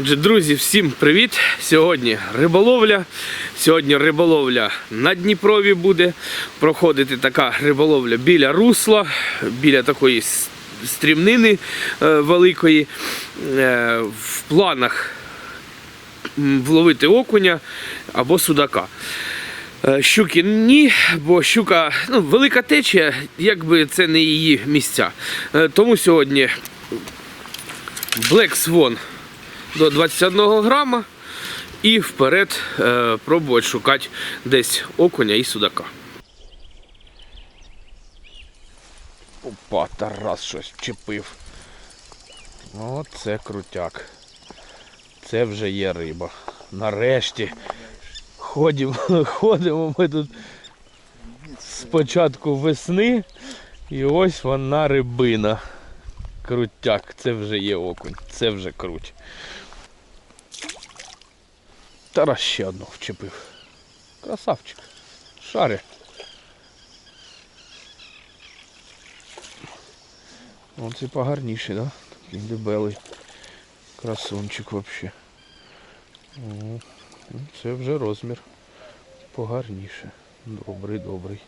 Отже, друзі, всім привіт! Сьогодні риболовля. Сьогодні риболовля на Дніпрові буде проходити така риболовля біля русла, біля такої стрімнини е, великої. Е, в планах вловити окуня або судака. Е, Щуки ні, бо щука ну, велика течія, якби це не її місця. Тому сьогодні Black Swan до 21 грама і вперед е, пробувати шукати десь окуня і судака. Опа, Тарас щось вчепив. Оце крутяк. Це вже є риба. Нарешті ходимо, ходимо ми тут з початку весни. І ось вона рибина. Крутяк, це вже є окунь, це вже круть. Тарас ще одну вчепив. Красавчик. Шари. Оце погарніший, да? Такий дебелий. Красунчик вообще. Ну, це вже розмір. Погарніше. Добрий, добрий.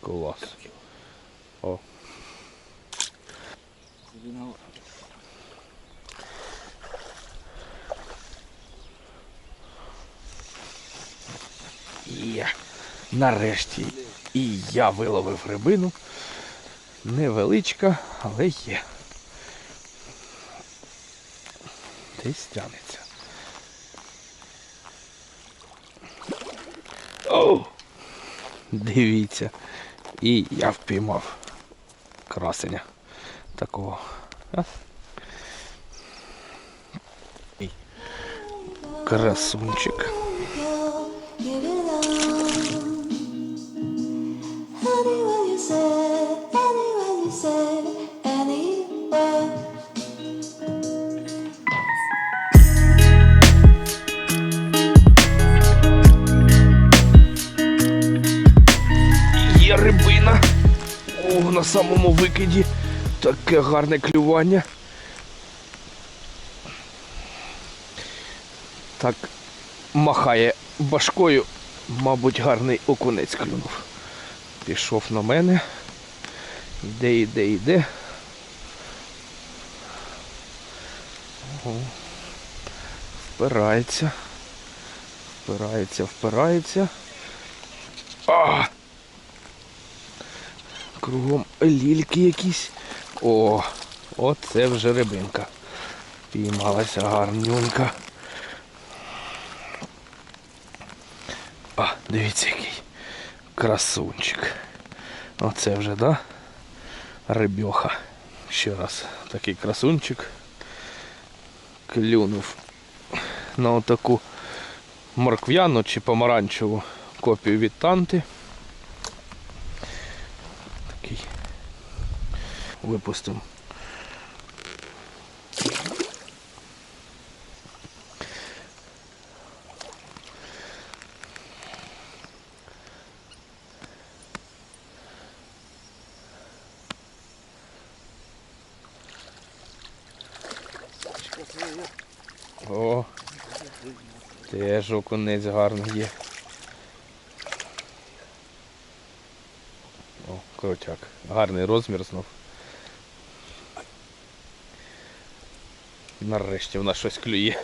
Клас. О. Є. Нарешті і я виловив рибину. Невеличка, але є. Десь тянеться. Оу! Дивіться. І я впіймав красення такого. Красунчик. Anywhere you say, anywhere you. Є рибина. О, на самому викиді. Таке гарне клювання. Так махає башкою. Мабуть, гарний окунець клюнув. Пішов на мене. Йде, йде, йде. О, впирається. Впирається, впирається. А! Кругом лільки якісь. О, оце вже рибинка. Піймалася гарнюнька. А, дивіться який. Красунчик. Оце вже, да? Рибьоха. Ще раз такий красунчик. Клюнув на отаку морквяну чи помаранчеву копію від танти. Такий. Випустимо. О, теж окунець гарний є. О, крутяк. Гарний розмір знов. Нарешті в нас щось клює.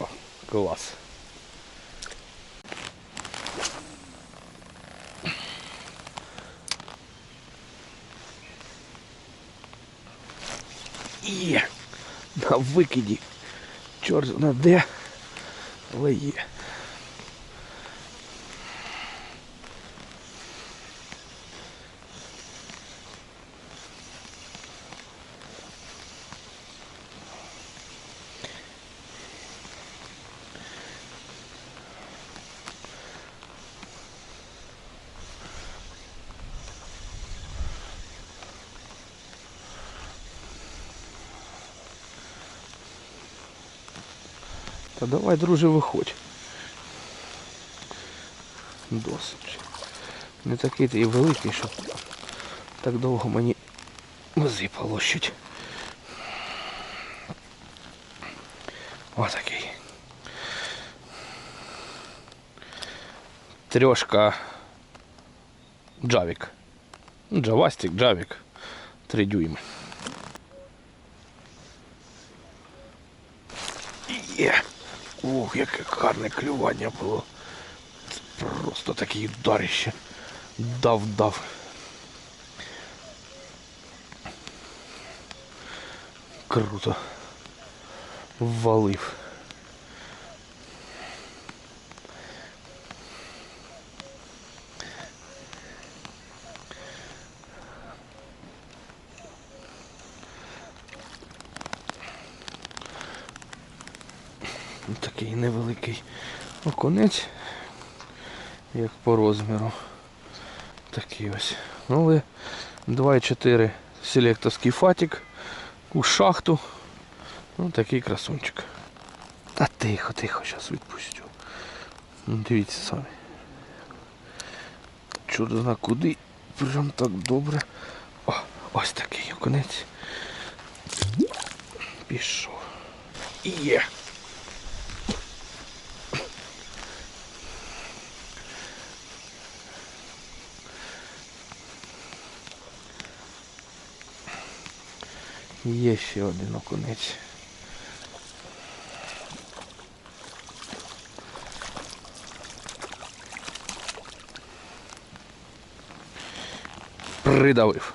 О, клас. Є! На викиді. Чорт зна де. Але є. Та давай, друже, виходь. Досить. Не такий ти і великий, щоб так довго мені вази полощуть. Отакий. Трьошка Джавік. Джавастик, Джавік. Три дюйми. Є. Ух, яке гарне клювання було. Просто такі ударище. Дав, дав. Круто. Ввалив. Такий невеликий окунець, як по розміру. Такий ось. Ну, але 2,4 селекторський фатик у шахту. Ну, такий красунчик. Та тихо, тихо, зараз відпустю. Ну, дивіться самі. Чудо зна куди. Прям так добре. О, ось такий окунець. Пішов. Є. Є ще один окунець. Придавив.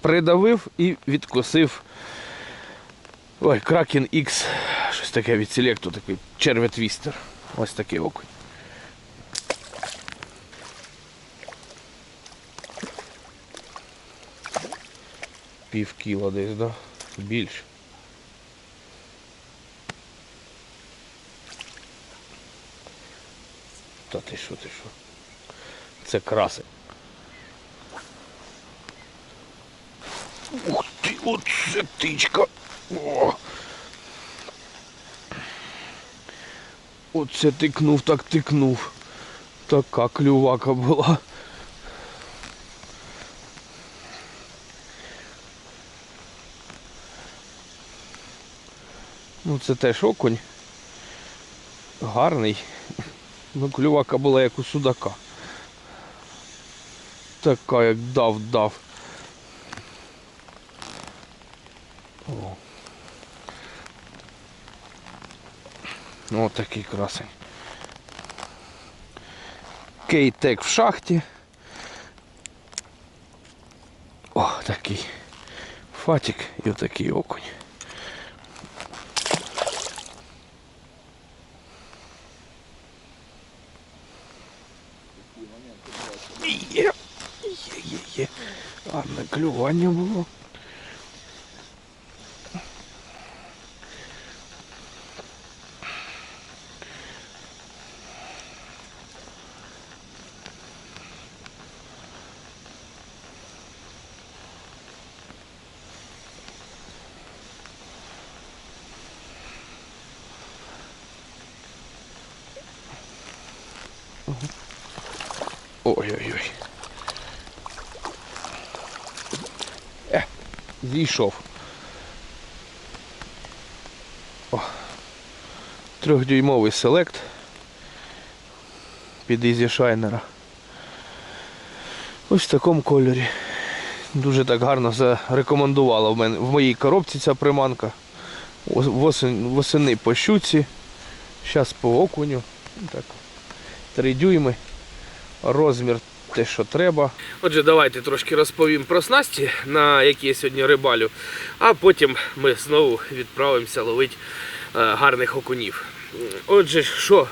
Придавив і відкусив. Ой, Кракен X. Щось таке від селекту, такий черветвістер. Ось такий окунь. Пів кіла десь, да? Більше. Та ти що, ти що? Це краси. Ух ти, оце птичка. О! Оце тикнув, так тикнув. Така клювака була. Ну це теж окунь. Гарний. Ну клювака була як у судака. Така як дав-дав. О. Такий красень. Кейтек в шахті. О, такий фатик і отакий окунь. Є, є, є, є. Гарне клювання було. Ой-ой-ой. Зійшов. О. Трьохдюймовий селект під Ізі Шайнера. Ось в такому кольорі. Дуже так гарно зарекомендувала в мене в моїй коробці ця приманка. Восени, по щуці. Зараз по окуню. Так. Три дюйми розмір те, що треба. Отже, давайте трошки розповім про снасті, на які я сьогодні рибалю, а потім ми знову відправимося ловити е, гарних окунів. Отже, що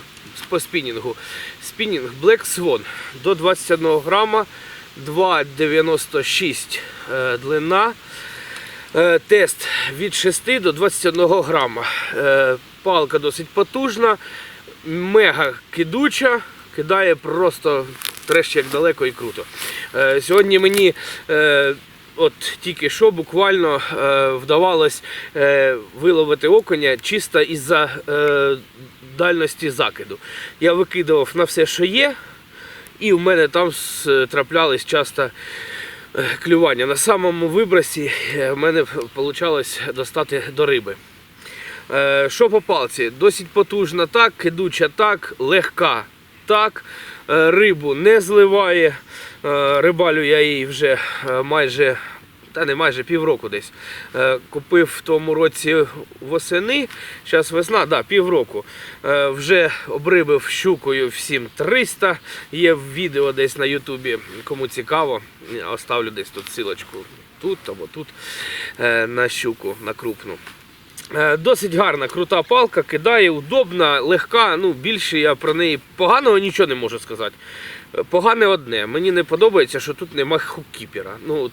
по спінінгу? Спінінг Black Swan до 21 грама, 2,96 е, длина. Е, Тест від 6 до 21 грама. Палка досить потужна, мега кидуча, кидає просто трещ як далеко і круто. Е, Сьогодні мені е, от тільки що буквально е, вдавалось виловити окуня чисто із-за дальності закиду. Я викидував на все, що є, і в мене там траплялись часто клювання. На самому вибросі в мене вийшло достати до риби. Що по палці? Досить потужна так, кидуча так, легка так. Е, Рибу не зливає. Е, Рибалю я її вже е, майже, та не майже півроку десь. Купив в тому році восени. Зараз весна, да, півроку. Вже обрибив щукою всім 300. Є відео десь на Ютубі. Кому цікаво, оставлю десь тут силочку. Тут або тут на щуку, на крупну. Е, Досить гарна, крута палка, кидає, удобна, легка. Ну, більше я про неї поганого нічого не можу сказати. Е, Погане одне. Мені не подобається, що тут нема хуккіпера. Ну,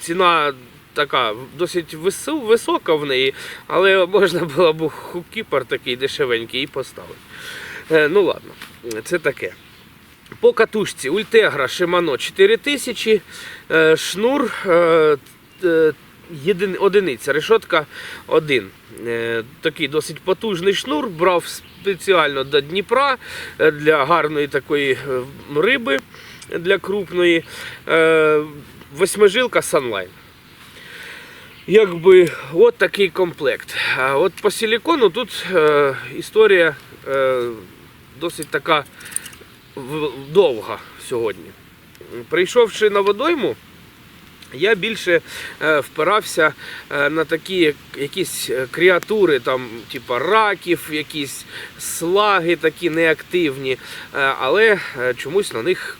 ціна така досить висока в неї, але можна було б хуккіпер такий дешевенький і поставити. Е, Ну ладно, це таке. По катушці Ультегра Shimano 4000, е, шнур єдин, одиниця, решотка 1. Е, Такий досить потужний шнур, брав спеціально до Дніпра е, для гарної такої е, риби, для крупної. Восьмижилка Sunline. Якби от такий комплект. А от по силікону тут е, історія е, досить така довга сьогодні. Прийшовши на водойму, я більше е, впирався е, на такі якісь е, креатури, там, типу раків, якісь слаги такі неактивні, але чомусь на них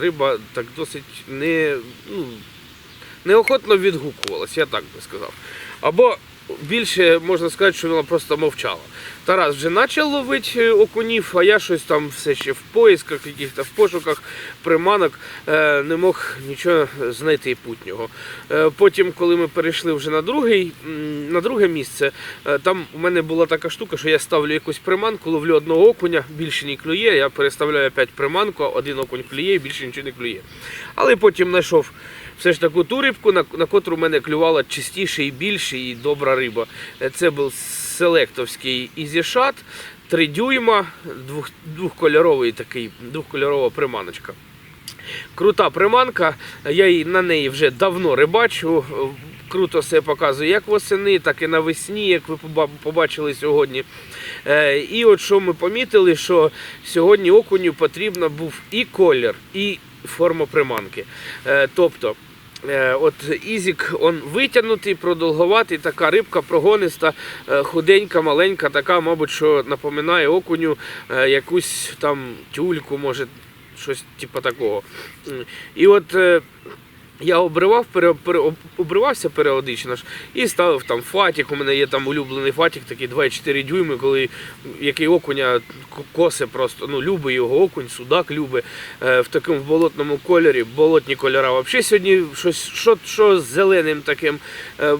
риба так досить не, ну, неохотно відгукувалась, я так би сказав. Або більше можна сказати, що вона просто мовчала. Тарас вже почав ловити окунів, а я щось там все ще в поїсках, яких-то в пошуках приманок е, не мог нічого знайти путнього. Е, Потім, коли ми перейшли вже на, другий, на друге місце, е, там у мене була така штука, що я ставлю якусь приманку, ловлю одного окуня, більше не клює, я переставляю опять приманку, один окунь клює, більше нічого не клює. Але потім знайшов все ж таку ту рибку, на, на котру мене клювала частіше і більше, і добра риба. Е, Це був селектовський ізішат, 3 дюйма, двох, двохкольоровий такий, двохкольорова приманочка. Крута приманка, я її, на неї вже давно рибачу. Круто все показує як восени, так і навесні, як ви побачили сьогодні. Е, І от що ми помітили, що сьогодні окуню потрібно був і колір, і форма приманки. Е, Тобто, е, от Ізік он витягнутий, продовгуватий, така рибка прогониста, е, худенька, маленька, така, мабуть, що напоминає окуню е, якусь там тюльку, може, щось типу такого. І от е, я обривав, пере, обривався періодично ж і ставив там фатік. У мене є там улюблений фатік, такий 2,4 дюйми, коли який окуня косе просто, ну, любить його окунь, судак любить е, в такому болотному кольорі, болотні кольора. Взагалі сьогодні щось, що, що з зеленим таким. Е,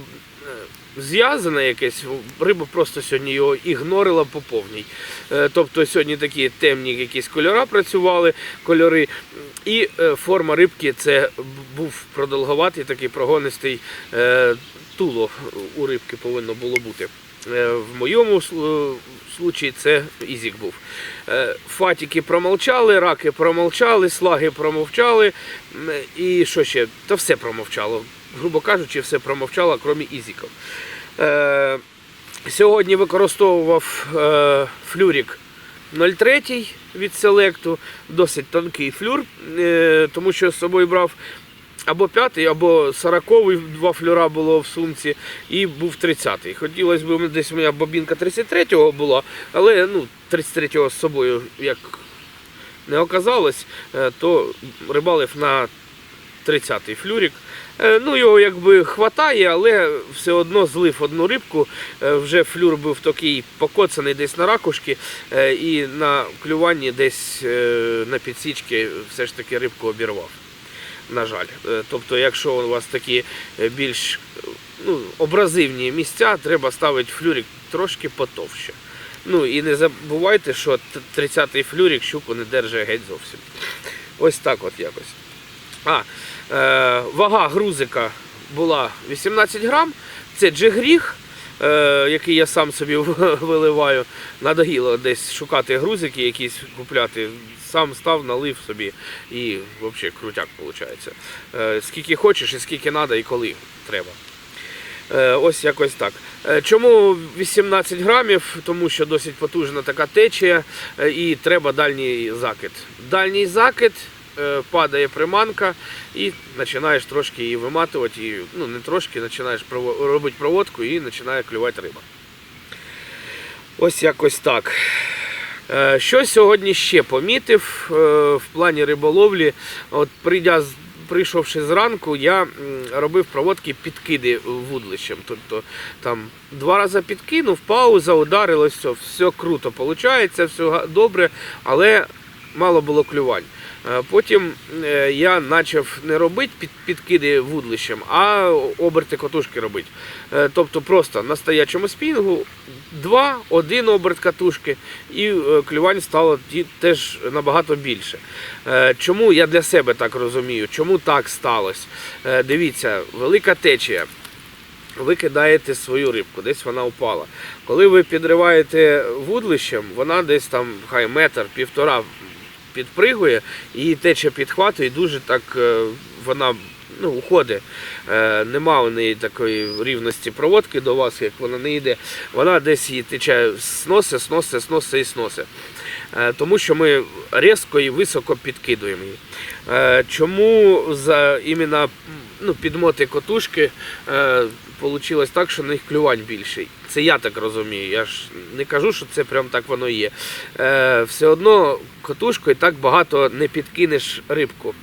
Зв'язане якесь, риба просто сьогодні його ігнорила по повній. Е, Тобто сьогодні такі темні якісь кольори працювали, кольори. І е, форма рибки це був продовгуватий, такий прогонистий е, туло у рибки повинно було бути. Е, В моєму случаї це ізік був. Е, Фатіки промовчали, раки промовчали, слаги промовчали. І що ще? Та все промовчало. Грубо кажучи, все промовчало, крім ізіків. Е, Сьогодні використовував е, флюрік 0,3 від селекту, досить тонкий флюр, е, тому що з собою брав або п'ятий, або сороковий, два флюра було в сумці, і був 30-й. Хотілося б десь мене бобінка 33-го була, але ну, 33-го з собою як не оказалось, е, то рибалив на 30-й флюрик. Е, Ну, його якби хватає, але все одно злив одну рибку. Е, Вже флюр був такий покоцаний десь на ракушки, і на клюванні десь на підсічки все ж таки рибку обірвав. На жаль. Е, Тобто, якщо у вас такі е, більш е, ну, образивні місця, треба ставити флюрик трошки потовще. Ну і не забувайте, що 30-й флюрик щуку не держить геть зовсім. Ось так от якось. А, е, вага грузика була 18 грам. Це джигріг, який я сам собі виливаю. Надоїло десь шукати грузики, якісь купляти. Сам став, налив собі і взагалі крутяк виходить. Е, скільки хочеш і скільки треба і коли треба. Е, Ось якось так. Е, Чому 18 грамів? Тому що досить потужна така течія е, і треба дальній закид. Дальній закид, е, падає приманка і починаєш трошки її виматувати. І, ну не трошки, починаєш робити проводку і починає клювати риба. Ось якось так. Е, Що сьогодні ще помітив е, в плані риболовлі? От прийдя прийшовши зранку, я робив проводки підкиди вудлищем. Тобто там два рази підкинув, пауза, ударилось, все, все круто виходить, все добре, але мало було клювань. Е, Потім е, я почав не робити під, підкиди вудлищем, а оберти котушки робити. Е, Тобто просто на стоячому спінгу два, один оберт катушки, і клювань стало теж набагато більше. Чому я для себе так розумію? Чому так сталося? Дивіться, велика течія. Ви кидаєте свою рибку, десь вона упала. Коли ви підриваєте вудлищем, вона десь там хай метр, півтора підпригує, і тече підхватує, і дуже так е, вона ну, уходить. Е, Нема у неї такої рівності проводки до вас, як вона не йде. Вона десь її тече, сноси, сноси, сноси і сноси. Е, Тому що ми різко і високо підкидуємо її. Чому за іменно ну, підмоти котушки вийшло так, що на них клювань більший? Це я так розумію. Я ж не кажу, що це прям так воно є. Е, все одно катушкою так багато не підкинеш рибку.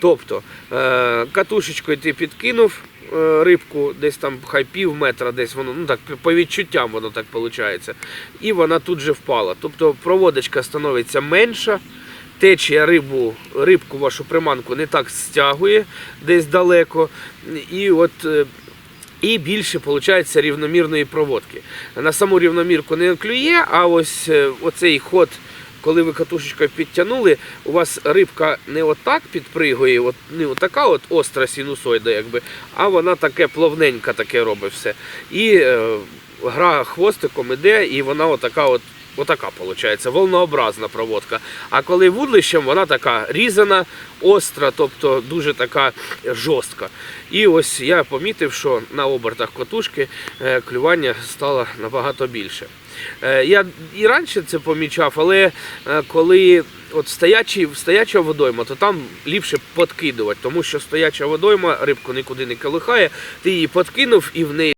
Тобто е, катушечкою ти підкинув е, рибку, десь там хай пів метра, десь воно, ну так по відчуттям воно так виходить. І вона тут же впала. Тобто проводочка становиться менша, течія рибу, рибку вашу приманку не так стягує десь далеко. І от. І більше виходить рівномірної проводки. На саму рівномірку не клює, а ось е, оцей ход, коли ви катушечкою підтягнули, у вас рибка не отак підпригує, от, не отака от остра синусоїда, якби, а вона таке плавненька таке робить все. І е, гра хвостиком іде, і вона отака от. Отака виходить, волнообразна проводка. А коли вудлищем, вона така різана, остра, тобто дуже така жорстка. І ось я помітив, що на обертах котушки е, клювання стало набагато більше. Е, Я і раніше це помічав, але е, коли от стоячі, стояча водойма, то там ліпше подкидувати, тому що стояча водойма рибку нікуди не колихає, ти її подкинув і в неї